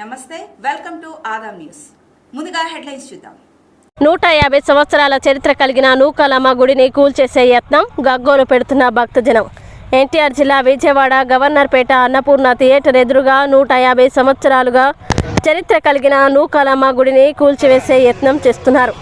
నమస్తే welcome to Aadam news. ముందుగా headlines చూద్దాం. నూట యాభై సంవత్సరాల చరిత్ర కలిగిన నూకాలమ్మ గుడిని కూల్చేసే యత్నం గగ్గోలు పెడుతున్న భక్తజనం. ఎన్టీఆర్ జిల్లా విజయవాడ గవర్నర్పేట అన్నపూర్ణ థియేటర్ ఎదురుగా నూట యాభై సంవత్సరాలుగా చరిత్ర కలిగిన నూకాలమ్మ గుడిని కూల్చివేసే యత్నం చేస్తున్నారు.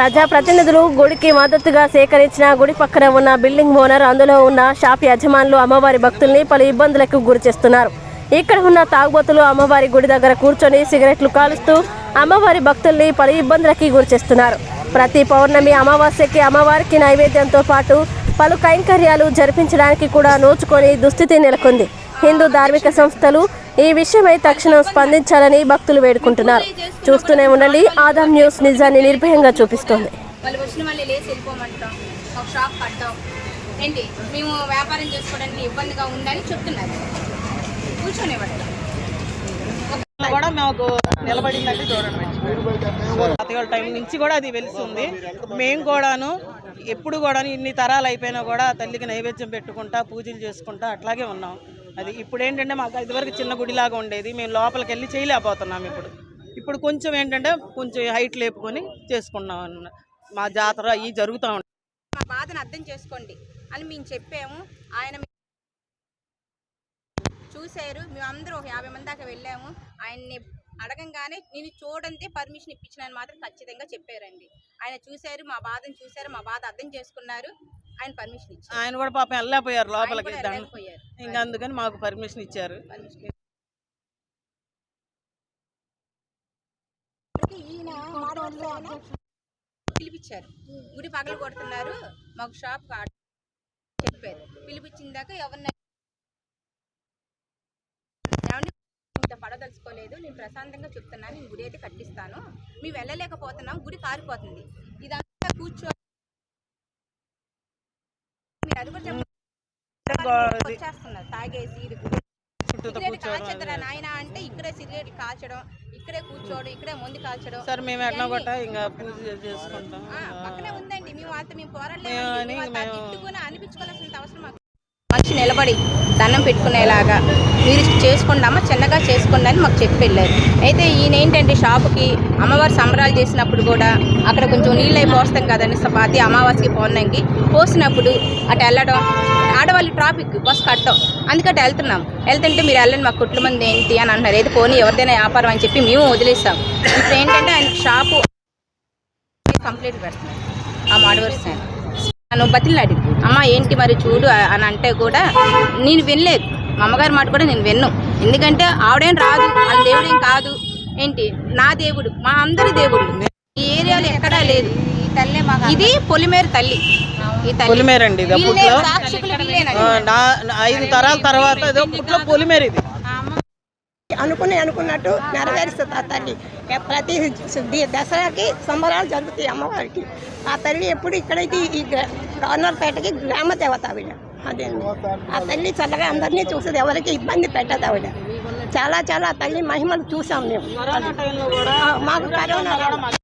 ప్రజాప్రతినిధులు గుడికి మద్దతుగా సేకరించిన గుడి పక్కన ఉన్న బిల్డింగ్ ఓనర్ అందులో ఉన్న షాప్ యజమానులు అమ్మవారి భక్తుల్ని పలు ఇబ్బందులకు గురి చేస్తున్నారు ఇక్కడ ఉన్న తాగుబోతులు అమ్మవారి గుడి దగ్గర కూర్చొని సిగరెట్లు కాలుస్తూ అమ్మవారి భక్తుల్ని పలు ఇబ్బందులకి గురి చేస్తున్నారు. ప్రతి పౌర్ణమి అమావాస్యకి అమ్మవారికి నైవేద్యంతో పాటు పలు కైంకర్యాలు జరిపించడానికి కూడా నోచుకొని దుస్థితి నెలకొంది. హిందూ ధార్మిక సంస్థలు ఈ విషయమై తక్షణం స్పందించాలని భక్తులు వేడుకుంటున్నారు. చూస్తూనే ఉండండి. ఆదాం న్యూస్ నిజాన్ని నిర్భయంగా చూపిస్తోంది. వాళ్ళు వచ్చిన వాళ్ళు లేచి వెళ్ళిపోమంటాం. ఒక షాప్ ఏంటి? మేము వ్యాపారం చేసుకోవడానికి ఇబ్బందిగా ఉందని చెప్తున్నారు. కూర్చొనివ్వండి. కూడా మాకు నిలబడిందంటే చూడండి. తాతగారి టైం నుంచి కూడా అది వెలుస్తుంది మేము కూడాను ఎప్పుడు కూడా ఇన్ని తరాలు అయిపోయినా కూడా తల్లికి నైవేద్యం పెట్టుకుంటా పూజలు చేసుకుంటా అట్లాగే ఉన్నాం. అది ఇప్పుడు ఏంటంటే మాకు ఇదివరకు చిన్న గుడిలాగా ఉండేది. మేము లోపలికి వెళ్ళి చేయలేకపోతున్నాం ఇప్పుడు. ఇప్పుడు కొంచెం ఏంటంటే కొంచెం హైట్ లేపుకొని చేసుకున్నాం మా జాతర అవి జరుగుతూ ఉంటాయి మా బాధను అర్థం చేసుకోండి. అని మేము చెప్పాము. ఆయన చూశారు. మేమందరూ ఒక యాభై మంది దాకా వెళ్ళాము. ఆయన్ని అడగంగానే నేను చూడంతే పర్మిషన్ ఇప్పించినని మాత్రం ఖచ్చితంగా చెప్పారండి. ఆయన చూశారు మా బాధను చూశారు మా బాధ అర్థం చేసుకున్నారు. ఆయన పర్మిషన్ ఇచ్చారు. ఆయన కూడా పాపం వెళ్ళలేకపోయారు లోపలికి. ఇంకా అందుకని మాకు పర్మిషన్ ఇచ్చారు. పిలిపించారు గుడి పగలు కొడుతున్నారు మాకు షాప్ చెప్పారు. పిలిపించిన దాకా ఎవరిని పడదలుచుకోలేదు. నేను ప్రశాంతంగా చెప్తున్నాను. నేను గుడి అయితే కట్టిస్తాను. మేము వెళ్ళలేకపోతున్నాం. గుడి కారిపోతుంది. ఇదంతా కూర్చో మీరు అది కూడా. వచ్చేస్తున్నారు. తాగేసి ఇది కాల్చదురా నాయన అంటే ఇక్కడే సిగరెట్ కాల్చడం ఇక్కడే కూర్చోవడం ఇక్కడే ముందు కాల్చడం. సరే మేము ఎట్లా కొట్టా ఇంకా పూజ చేసుకుంటాం. పక్కనే ఉందండి. మేము వాళ్ళతో మేము తిట్టుకుని అనిపించుకోవాల్సిన అవసరం మాకు మంచి నిలబడి దండం పెట్టుకునేలాగా మీరు చేసుకోండి చిన్నగా చేసుకోండి అని మాకు చెప్పి వెళ్ళారు. అయితే ఈయన ఏంటంటే షాపుకి అమ్మవారి సంబరాలు చేసినప్పుడు కూడా అక్కడ కొంచెం నీళ్ళు అయి పోస్తాం కదండి సపాతి అమావాస్యకి పౌర్ణమికి పోసినప్పుడు అటు వెళ్ళడం ఆడవాళ్ళు ట్రాఫిక్ బస్సు కట్టం అందుకటి వెళ్తున్నాం. వెళ్తుంటే మీరు వెళ్ళండి మా కుట్ల మంది ఏంటి అని అంటున్నారు ఏది పోనీ ఎవరిదైనా వ్యాపారం అని చెప్పి మేము వదిలేస్తాం ఇప్పుడు ఏంటంటే ఆయన షాపు కంప్లీట్ పెడుతున్నాం ఆ మాడవర్స్ ఆయన నన్ను బతిలాడి అమ్మ ఏంటి మరి చూడు అని అంటే కూడా నేను వినలేదు. మా అమ్మగారి మాట కూడా నేను విన్ను. ఎందుకంటే ఆవిడేం రాదు వాళ్ళ దేవుడేం కాదు. ఏంటి? నా దేవుడు మా అందరి దేవుడు. ఈ ఏరియాలో ఎక్కడా లేదు. ఇది పొలిమేరు తల్లి. నా ఐదు తరాల తర్వాత పుట్లో పొలిమేరు ఇది. అనుకుని అనుకున్నట్టు నెరవేరుస్తుంది ఆ తల్లి ప్రతి శుద్ధి దసరాకి సంబరాలు జరుగుతాయి అమ్మవారికి. ఆ తల్లి ఎప్పుడు ఇక్కడైతే ఈ గవర్నర్పేటకి గ్రామ దేవత ఆవిడ. అదే. ఆ తల్లి చల్లగా అందరినీ చూస్తుంది ఎవరికి ఇబ్బంది పెట్టదు ఆవిడ. చాలా చాలా తల్లి మహిమలు చూసాం మేము. మాకు కరోనా